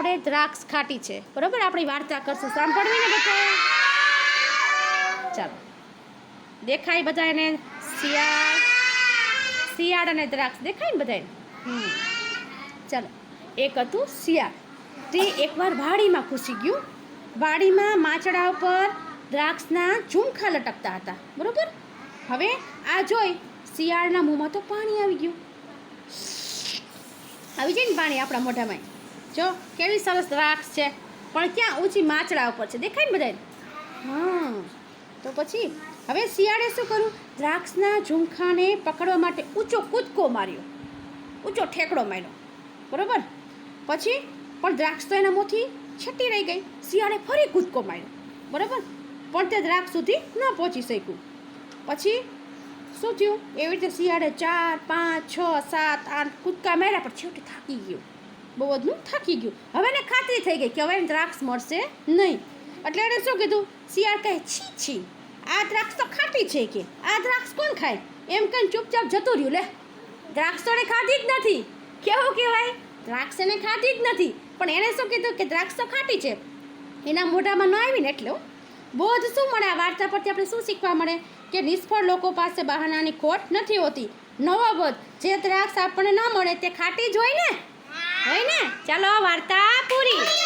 આપણે દ્રાક્ષ ખાટી છે. બરોબર? આપણી વાર્તા કરશું. સાંભળવી ને બધા ચાલો. દેખાય બધાને શિયાળ? શિયાળ અને દ્રાક્ષ. દેખાય ને બધાને ચાલો. એક હતું શિયાળ. તે એકવાર વાડીમાં ઘૂસી ગયું. વાડીમાં માચડા ઉપર દ્રાક્ષના ઝુમખા લટકતા હતા. બરોબર? હવે આ જોઈ શિયાળના મોંમાં તો પાણી આવી ગયું. આવી જાય ને પાણી આપણા મોઢામાં. જો, કેવી સરસ દ્રાક્ષ છે. પણ ક્યાં? ઊંચી માચડા ઉપર છે. દેખાય ને બધાને હા. તો પછી, હવે શિયાળે શું કર્યું દ્રાક્ષના ઝુમખાને પકડવા માટે ઊંચો કૂદકો માર્યો. ઊંચો ઠેકડો માર્યો. બરોબર? પછી, પણ દ્રાક્ષ તો એના મોંથી છટી રહી ગઈ. શિયાળે ફરી કૂદકો માર્યો. બરોબર? પણ તે દ્રાક્ષ સુધી ન પહોંચી શક્યું. પછી, શું થયું? એવી રીતે શિયાળે ચાર, પાંચ, છ, સાત, આઠ કૂદકા માર્યા, પણ છેવટે થાકી ગયો. બહુ બધું થાકી ગયું. હવે એને ખાતરી થઈ ગઈ કે હવે એને દ્રાક્ષ મળશે નહીં. એટલે એણે શું કીધું? શિયાળ કહે, છી છી, આ દ્રાક્ષ તો ખાટી છે કે. આ દ્રાક્ષ કોણ ખાય? એમ કહીને ચૂપચાપ જતું રહ્યું. લે, દ્રાક્ષ તો ખાધી જ નથી. કેવું કહેવાય? દ્રાક્ષ એને ખાધી જ નથી. પણ એણે શું કીધું કે દ્રાક્ષ તો ખાટી છે. એના મોઢામાં ન આવીને એટલે હો. બોધ શું મળે? આ વાર્તા પરથી આપણે શું શીખવા મળે? કે નિષ્ફળ લોકો પાસે બહાનાની ખોટ નથી હોતી. નવો બોધ, જે દ્રાક્ષ આપણને ન મળે તે ખાટી જ હોય ને. ચાલો વાર્તા પૂરી.